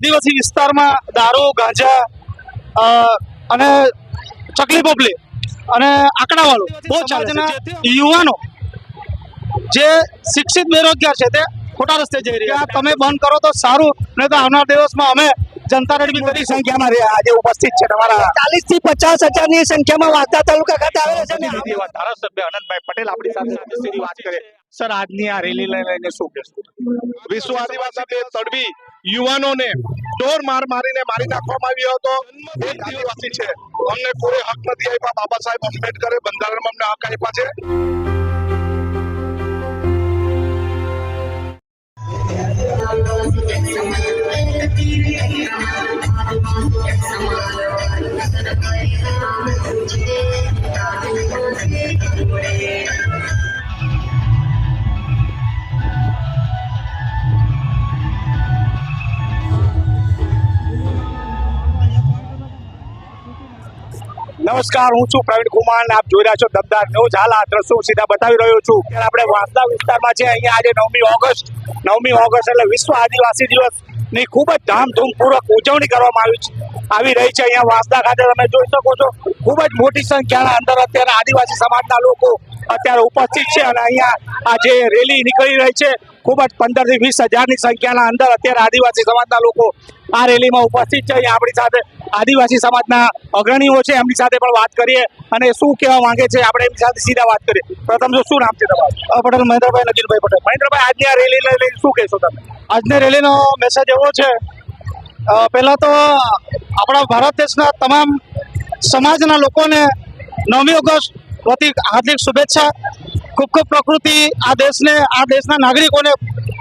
આદિવાસી વિસ્તારમાં દારૂ ગાંજા અને ચકલી પબલી અને આંકડાવાળું બહુ ચાલે યુવાનો જે શિક્ષિત બેરોજગાર છે તે ખોટા રસ્તે જઈ રહ્યા તમે બંધ કરો તો સારું નહીં તો આવનાર દિવસમાં અમે જનતા રેડમી કરી સંખ્યામાં આજે ઉપસ્થિત છે તમારા. ચાલીસથી પચાસ હજારની સંખ્યામાં વાંસદા તાલુકા ખાતે આવેલા છે ધારાસભ્ય અનંતભાઈ પટેલ આપણી સાથે સીધી વાત કરે. સર આજની આ રેલી લઈને શું કહેશો? વિશ્વ આદિવાસી ડે તડવી યુવાનોને ઢોર માર મારીને મારી નાખવામાં આવ્યો હતો. એ આદિવાસી છે. અમને કોઈ હક નથી આપ્યા. બાબા સાહેબ આંબેડકરે બંધારણમાં અમને હક આપ્યા છે. નમસ્કાર, હું છું પ્રવીણ કુમાર આપ જોઈ રહ્યા છો દમદાર ન્યૂઝ. હાલ આ દ્રશ્યો સીધા બતાવી રહ્યો છું. ત્યારે આપણે વાંસદા વિસ્તારમાં છે અહીંયા આજે નવમી ઓગસ્ટ. નવમી ઓગસ્ટ એટલે વિશ્વ આદિવાસી દિવસની ખૂબ જ ધામધૂમપૂર્વક ઉજવણી કરવામાં આવી છે. આવી રહી છે અહીંયા વાંસદા ખાતે. તમે જોઈ શકો છો, ખૂબ જ મોટી સંખ્યાના અંદર અત્યારે આદિવાસી સમાજના લોકો અત્યારે ઉપસ્થિત છે અને અહીંયા આ જે રેલી નીકળી રહી છે ખૂબ જ પંદરથી વીસ હજારની સંખ્યાના અંદર અત્યારે આદિવાસી સમાજના લોકો આ રેલીમાં ઉપસ્થિત છે. અહીંયા આપણી સાથે આદિવાસી સમાજના અગ્રણીઓ છે. એમની સાથે પણ વાત કરીએ અને શું કહેવા માંગે છે આપણે એમની સાથે સીધા વાત કરીએ. પ્રથમ તો શું નામ છે તમારું? પટેલ મહેન્દ્રભાઈ નગીનભાઈ પટેલ. મહેન્દ્રભાઈ આજની આ રેલી લઈને શું કહેશો તમે? આજની રેલીનો મેસેજ એવો છે પહેલાં તો આપણા ભારત દેશના તમામ સમાજના લોકોને નવમી ઓગસ્ટ વતી હાર્દિક શુભેચ્છા. ખૂબ ખૂબ પ્રકૃતિ આ દેશને આ દેશના નાગરિકોને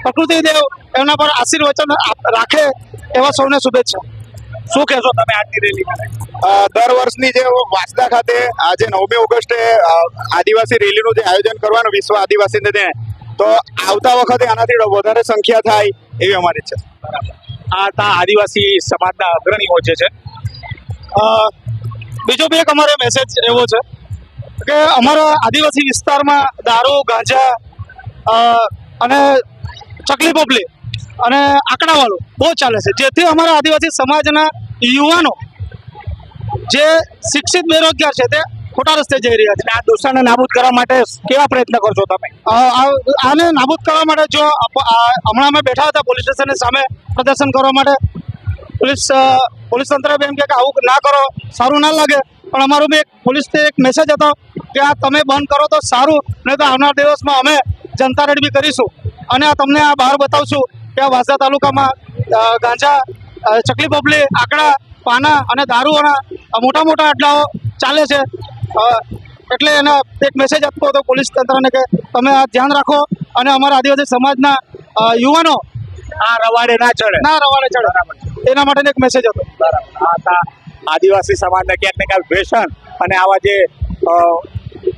પ્રકૃતિ દેવ એમના પર આશીર્વચન રાખે એવા સૌને શુભેચ્છા. શું કહેશો તમે આજની રેલી દર વર્ષની જે વાસદા ખાતે આજે નવમી ઓગસ્ટે આદિવાસી રેલીનું જે આયોજન કરવાનું વિશ્વ આદિવાસી દિને તો આવતા વખતે આનાથી વધારે સંખ્યા થાય એવી અમારી છે આ તા આદિવાસી સમાજના અગ્રણીઓ જે છે. બીજો બી એક અમારો મેસેજ એવો છે. કે અમારા આદિવાસી વિસ્તારમાં દારૂ ગાંજા અને ચકલી પબલી અને આંકડાવાળું બહુ ચાલે છે. જેથી અમારા આદિવાસી સમાજના યુવાનો જે શિક્ષિત બેરોજગાર છે તે ખોટા રસ્તે જઈ રહ્યા છે. આ દૂષણને નાબૂદ કરવા માટે કેવા પ્રયત્ન કરશો તમે? આને નાબૂદ કરવા માટે જો હમણાં અમે બેઠા હતા પોલીસ સ્ટેશનની સામે પ્રદર્શન કરવા માટે. પોલીસ પોલીસ તંત્ર એમ કે આવું ના કરો સારું ના લાગે. પણ અમારો બી એક પોલીસથી એક મેસેજ હતો કે આ તમે બંધ કરો તો સારું નહીં તો આવનાર દિવસમાં અમે જનતા રેડમી કરીશું. અને આ તમને આ બહાર બતાવશું કે આ વાંસદા તાલુકામાં ગાંજા ચકલી બબલી આંકડા પાના અને દારૂઓના મોટા મોટા અડ્ડાઓ ચાલે છે. એટલે એના એક મેસેજ આપતો હતો પોલીસ તંત્રને કે તમે આ ધ્યાન રાખો અને અમારા આદિવાસી સમાજના યુવાનો આ રવાડે ના ચડે. ના રવાડે ચડે. એના માટેનો એક મેસેજ હતો. બરાબર. આદિવાસી સમાજને ક્યાંક ને ક્યાંક વ્યસન અને આવા જે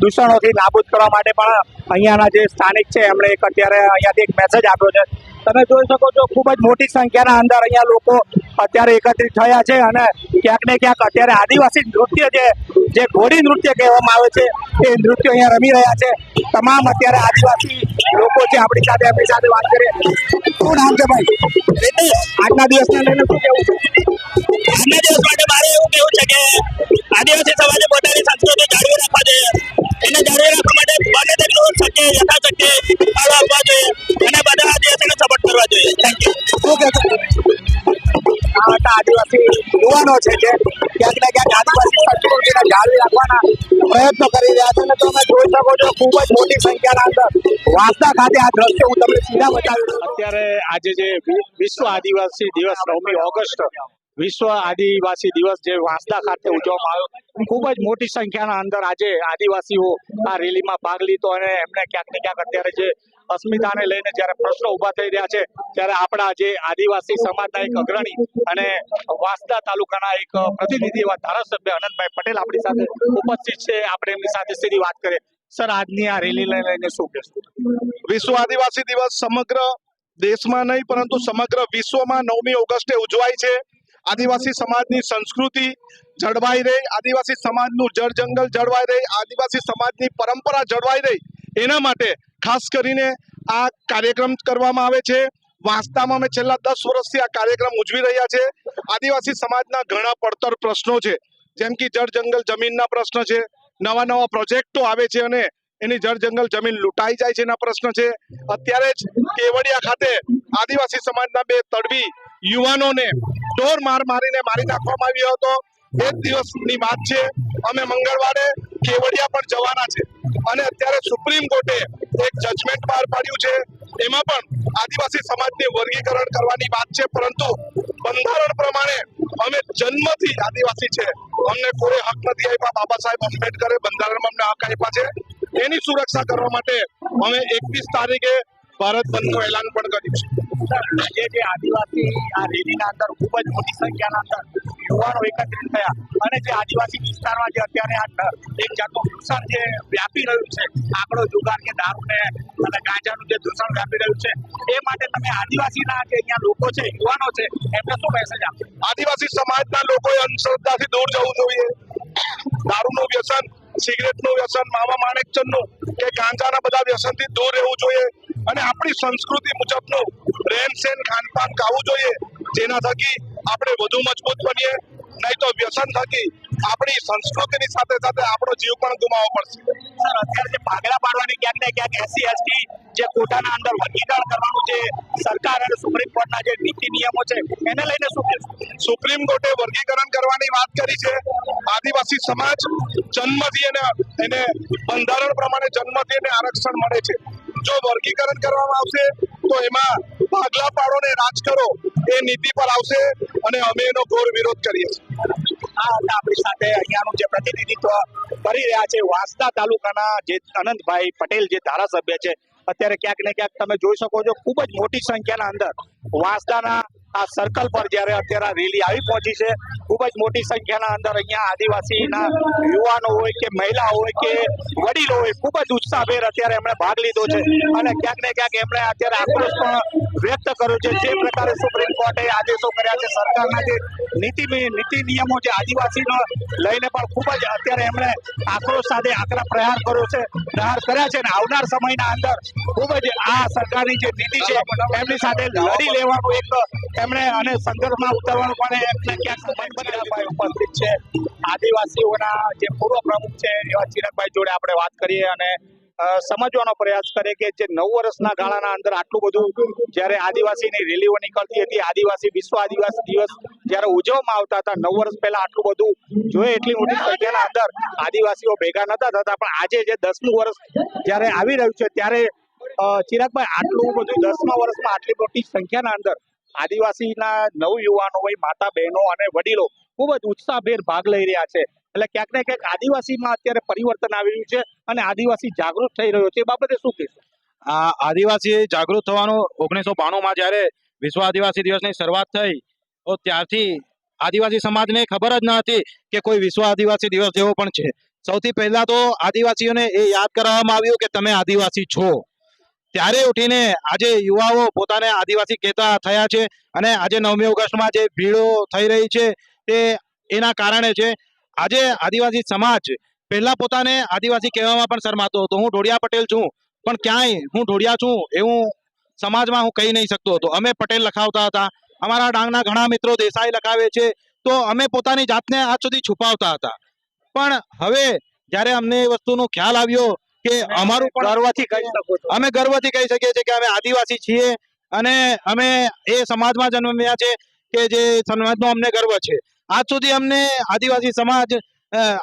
દૂષણોથી નાબૂદ કરવા માટે પણ અહીંયાના જે સ્થાનિક છે એમણે એક અત્યારે અહીંયાથી એક મેસેજ આપ્યો છે. તમે જોઈ શકો છો ખૂબ જ મોટી સંખ્યાના અંદર અહીંયા લોકો અત્યારે એકત્રિત થયા છે અને ક્યાંક ને ક્યાંક અત્યારે આદિવાસી નૃત્ય જે જે ઘોડી નૃત્ય કહેવામાં આવે છે એ નૃત્ય અહીંયા રમી રહ્યા છે. તમામ અત્યારે આદિવાસી લોકો છે આપણી સાથે આપણી સાથે વાત કરીએ શું નામ છે ભાઈ? આજના દિવસને લઈને શું કહેવું છે? આજના દિવસ માટે મારે એવું કેવું છે કે આદિવાસી સમાજે પોતાની સંસ્કૃતિ જાળવી રાખવા જોઈએ. એને જાળવી રાખવા માટે બને તેટલું શક્ય યથાશક્તિ ફાળો આપવા જોઈએ અને બધા આદિવાસીને સપોર્ટ કરવા જોઈએ. થેન્ક યુ શું કહેશો આદિવાસી યુવાનો છે જે ક્યાંક ને ક્યાંક આદિવાસી સંસ્કૃતિને જાળવી રાખવાના પ્રયત્નો કરી રહ્યા છે અને તમે જોઈ શકો છો ખૂબ જ મોટી સંખ્યાના અંદર વાંસદા ખાતે આ દ્રશ્ય હું તમને સીધા બતાવી અત્યારે આજે જે વિશ્વ આદિવાસી દિવસ નવમી ઓગસ્ટ વિશ્વ આદિવાસી દિવસ જે વાંસદા ખાતે ઉજવવામાં આવ્યો. ખૂબ જ મોટી સંખ્યાના અંદર આજે આદિવાસીઓ આ રેલીમાં ભાગ લીધો અને એમને ક્યાંક ને ક્યાંક અત્યારે જે અસ્મિતાને લઈને જ્યારે પ્રશ્નો ઊભા થઈ રહ્યા છે, ત્યારે આપણા જે આદિવાસી સમાજના એક અગ્રણી અને વાંસદા તાલુકાના એક પ્રતિનિધિ એવા ધારાસભ્ય અનંતભાઈ પટેલ આપણી સાથે ઉપસ્થિત છે. આપણે એમની સાથે સીધી વાત કરીએ. સર, આજની આ રેલી લઈને શું કહેશો? વિશ્વ આદિવાસી દિવસ સમગ્ર દેશમાં નહીં, પરંતુ સમગ્ર વિશ્વમાં નવમી ઓગસ્ટે ઉજવાય છે. આદિવાસી સમાજની સંસ્કૃતિ જળવાઈ રહે, આદિવાસી સમાજનું જળ જંગલ જળવાઈ રહે, આદિવાસી સમાજની પરંપરા જળવાઈ રહે, એના માટે ખાસ કરીને આ કાર્યક્રમ કરવામાં આવે છે. વાંસદામાં અમે છેલ્લા દસ વર્ષથી આ કાર્યક્રમ ઉજવી રહ્યા છે. આદિવાસી સમાજના ઘણા પડતર પ્રશ્નો છે. જેમ કે જળ જંગલ જમીનના પ્રશ્ન છે, નવા નવા પ્રોજેક્ટો આવે છે અને એની જળ જંગલ જમીન લૂંટાઈ જાય છે એના પ્રશ્ન છે. અત્યારે જ કેવડિયા ખાતે આદિવાસી સમાજના બે તડવી યુવાનોને ઢોર માર મારીને મારી નાખવામાં આવ્યો હતો. એક દિવસની વાત છે. અમે મંગળવારે કેવડિયા પણ જવાના છે. અને અત્યારે સુપ્રીમ કોર્ટે એક જજમેન્ટ બહાર પાડ્યું છે. એમાં પણ આદિવાસી સમાજને વર્ગીકરણ કરવાની વાત છે. પરંતુ બંધારણ પ્રમાણે અમે જન્મથી આદિવાસી છે. અમને કોઈ હક નથી આપ્યા. બાબા સાહેબ આંબેડકરે બંધારણમાં અમને હક આપ્યા છે. એની સુરક્ષા કરવા માટે અમે એકવીસ તારીખે ભારત બંધનું એલાન પણ કર્યું છે. આજે જે આદિવાસી આ રેલીના અંદર ખૂબ જ મોટી સંખ્યાના અંદર યુવાનો એકત્રિત થયા. અને જે આદિવાસી વિસ્તારમાં જે અત્યારે આ એક જાતનું દૂષણ જે વ્યાપી રહ્યું છે આંકડો જુગાર કે દારૂને અને ગાંજાનું જે દૂષણ વ્યાપી રહ્યું છે એ માટે તમે આદિવાસીના જે અહીંયા લોકો છે યુવાનો છે એમને શું મેસેજ આપશો આદિવાસી સમાજના લોકોએ અંધશ્રદ્ધાથી દૂર જવું જોઈએ. દારૂનું વ્યસન સિગરેટનું વ્યસન માવા માણેકચંદનું કે ગાંજાના બધા વ્યસનથી દૂર રહેવું જોઈએ. અને આપણી સંસ્કૃતિ મુજબનું રહેન સહેન ખાનપાન ખાવું જોઈએ. જેના થકી આપણે વધુ મજબૂત બનીએ નહીં તો વ્યસન થકી આપણી સંસ્કૃતિની સાથે સાથે આપણો જીવ પણ ગુમાવવો પડશે. સર અત્યારે જે પાડવાની ક્યાંક ને ક્યાંક એસસી એસટી જે કોટાના અંદર વર્ગીકરણ કરવાનું છે સરકાર અને સુપ્રીમ કોર્ટના જે નીતિ નિયમો છે એને લઈને શું કહેશો? સુપ્રીમ કોર્ટે વર્ગીકરણ કરવાની વાત કરી છે. આદિવાસી સમાજ જન્મથી એને એને બંધારણ પ્રમાણે જન્મથી એને આરક્ષણ મળે છે. જો વર્ગીકરણ કરવામાં આવશે, તો એમાં ભાગલા પાડો ને રાજ કરો, એ નીતિ પર આવશે અને અમે એનો ઘોર વિરોધ કરીએ છીએ. આ હતા આપણી સાથે અહીંયાનું જે પ્રતિનિધિત્વ કરી રહ્યા છે, વાંસદા તાલુકાના જે અનંતભાઈ પટેલ જે ધારાસભ્ય છે, અત્યારે ક્યાંક ને ક્યાંક તમે જોઈ શકો છો, ખૂબ જ મોટી સંખ્યાના અંદર વાંસદાના આ સર્કલ પર જ્યારે અત્યારે રેલી આવી પહોંચી છે, ખૂબ જ મોટી સંખ્યાના અંદર અહીંયા આદિવાસીના યુવાનો હોય કે મહિલા હોય કે વડીલો હોય, ખૂબ જ ઉત્સાહભેર અત્યારે એમણે ભાગ લીધો છે. અને ક્યાંક ને ક્યાંક એમણે અત્યારે આક્રોશ પણ વ્યક્ત કર્યો છે. જે પ્રકારે સુપ્રીમ કોર્ટે આદેશો કર્યા છે. સરકારના જે નીતિ નીતિ નિયમો જે આદિવાસીનો લઈને પણ ખૂબ જ અત્યારે એમણે આક્રોશ સાથે આકરા પ્રહાર કર્યો છે, પ્રહાર કર્યા છે. અને આવનાર સમયના અંદર ખૂબ જ આ સરકારની જે નીતિ છે, એમની સાથે લડી લેવાનું એક એમણે અને સંઘર્ષમાં ઉતરવાનું પણ એમને ક્યાંક ઉપસ્થિત છે આદિવાસીઓના જે પૂર્વ પ્રમુખ છે, એવા ચિરાગભાઈ જોડે આપણે વાત કરીએ અને સમજવાનો પ્રયાસ કરીએ કે જે નવ વર્ષના ગાળાના અંદર આટલું બધું જ્યારે આદિવાસીની રેલીઓ નીકળતી હતી, આદિવાસી વિશ્વ આદિવાસી દિવસ જ્યારે ઉજવવામાં આવતા હતા, નવ વર્ષ પહેલા આટલું બધું જોઈએ એટલી મોટી સંખ્યાના અંદર આદિવાસીઓ ભેગા નતા થતા. પણ આજે જે દસમું વર્ષ જ્યારે આવી રહ્યું છે, ત્યારે ચિરાગભાઈ આટલું બધું દસમા વર્ષમાં આટલી મોટી સંખ્યાના અંદર આદિવાસીના નવ યુવાનો હોય માતા બહેનો અને વડીલો ખૂબ જ ઉત્સાહભેર ભાગ લઈ રહ્યા છે. એટલે ક્યાંક ને ક્યાંક આદિવાસીમાં અત્યારે પરિવર્તન આવી રહ્યું છે અને આદિવાસી જાગૃત થઈ રહ્યો છે. એ બાબતે શું કહેશો? આ આદિવાસી જાગૃત થવાનું ઓગણીસો બાણુંમાં જ્યારે વિશ્વ આદિવાસી દિવસની શરૂઆત થઈ તો ત્યારથી આદિવાસી સમાજને ખબર જ ન હતી કે કોઈ વિશ્વ આદિવાસી દિવસ જેવો પણ છે. સૌથી પહેલા તો આદિવાસીઓને એ યાદ કરાવવામાં આવ્યું કે તમે આદિવાસી છો. ત્યારે ઉઠીને આજે યુવાઓ પોતાને આદિવાસી કહેતા થયા છે અને આજે નવમી ઓગસ્ટમાં જે ભીડો થઈ રહી છે તે એના કારણે છે. આજે આદિવાસી સમાજ પહેલા પોતાને આદિવાસી કહેવામાં પણ શરમાતો હતો. હું ઢોડિયા પટેલ છું, પણ ક્યાંય હું ઢોડિયા છું એવું સમાજમાં હું કહી નહીં શકતો હતો. અમે પટેલ લખાવતા હતા. અમારા ડાંગના ઘણા મિત્રો દેસાઈ લખાવે છે. તો અમે પોતાની જાતને આજ સુધી છુપાવતા હતા. પણ હવે જ્યારે અમને એ વસ્તુનો ખ્યાલ આવ્યો કે અમારું પણ ગર્વથી અમે ગર્વથી કહી શકીએ છીએ કે અમે આદિવાસી છીએ અને અમે એ સમાજમાં જન્મ્યા છે કે જે સમાજનો અમને ગર્વ છે. આજ સુધી અમને આદિવાસી સમાજ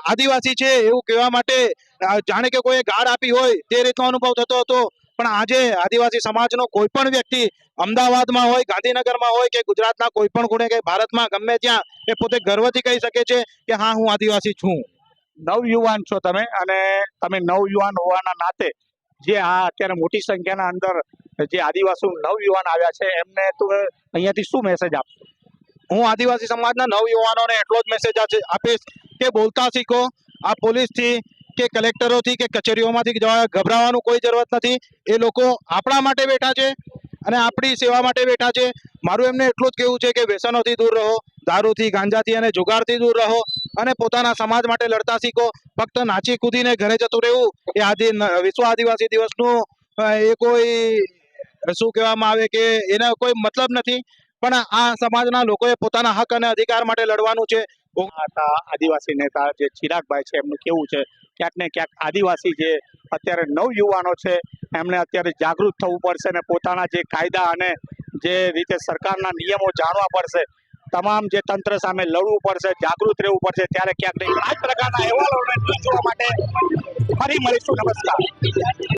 આદિવાસી છે એવું કહેવા માટે જાણે કે કોઈ ગાળ આપી હોય તે રીતનો અનુભવ થતો હતો. પણ આજે આદિવાસી સમાજનો કોઈ પણ વ્યક્તિ અમદાવાદમાં હોય ગાંધીનગરમાં હોય કે ગુજરાતના કોઈ પણ ખૂણે કે ભારતમાં ગમે ત્યાં એ પોતે ગર્વથી કહી શકે છે કે હા હું આદિવાસી છું. નવ યુવાન છો તમે અને તમે નવયુવાન હોવાના નાતે જે આ અત્યારે મોટી સંખ્યાના અંદર જે આદિવાસી નવયુવાન આવ્યા છે, એમને તું અહીંયાથી શું મેસેજ આપશો? હું આદિવાસી સમાજના નવયુવાનોને એટલો જ મેસેજ આપીશ કે બોલતા શીખો, આ પોલીસથી કે કલેક્ટરોથી કે કચેરીઓમાંથી ગભરાવાનું કોઈ જરૂરત નથી. એ લોકો આપણા માટે બેઠા છે અને આપણી સેવા માટે બેઠા છે. મારું એમને એટલું જ કહેવું છે કે વ્યસનોથી દૂર રહો, દારૂથી, ગાંજાથી અને જુગારથી દૂર રહો અને પોતાના સમાજ માટે લડતા શીખો. ફક્ત નાચી કૂદીને ઘરે જતું રહેવું એ આદિ વિશ્વ આદિવાસી દિવસનું એ કોઈ, શું કહેવામાં આવે કે એનો કોઈ મતલબ નથી. પણ આ સમાજના લોકોએ પોતાના હક અને અધિકાર માટે લડવાનું છે. આદિવાસી નેતા જે ચિરાગભાઈ છે, એમનું કેવું છે ક્યાંક ને ક્યાંક આદિવાસી જે અત્યારે નવ યુવાનો છે, એમને અત્યારે જાગૃત થવું પડશે અને પોતાના જે કાયદા અને જે રીતે સરકારના નિયમો જાણવા પડશે, તમામ જે તંત્ર સામે લડવું પડશે, જાગૃત રહેવું પડશે, ત્યારે ક્યાંક ને આ જ પ્રકારના અહેવાલોને જોવા માટે ફરી મળીશું. નમસ્કાર.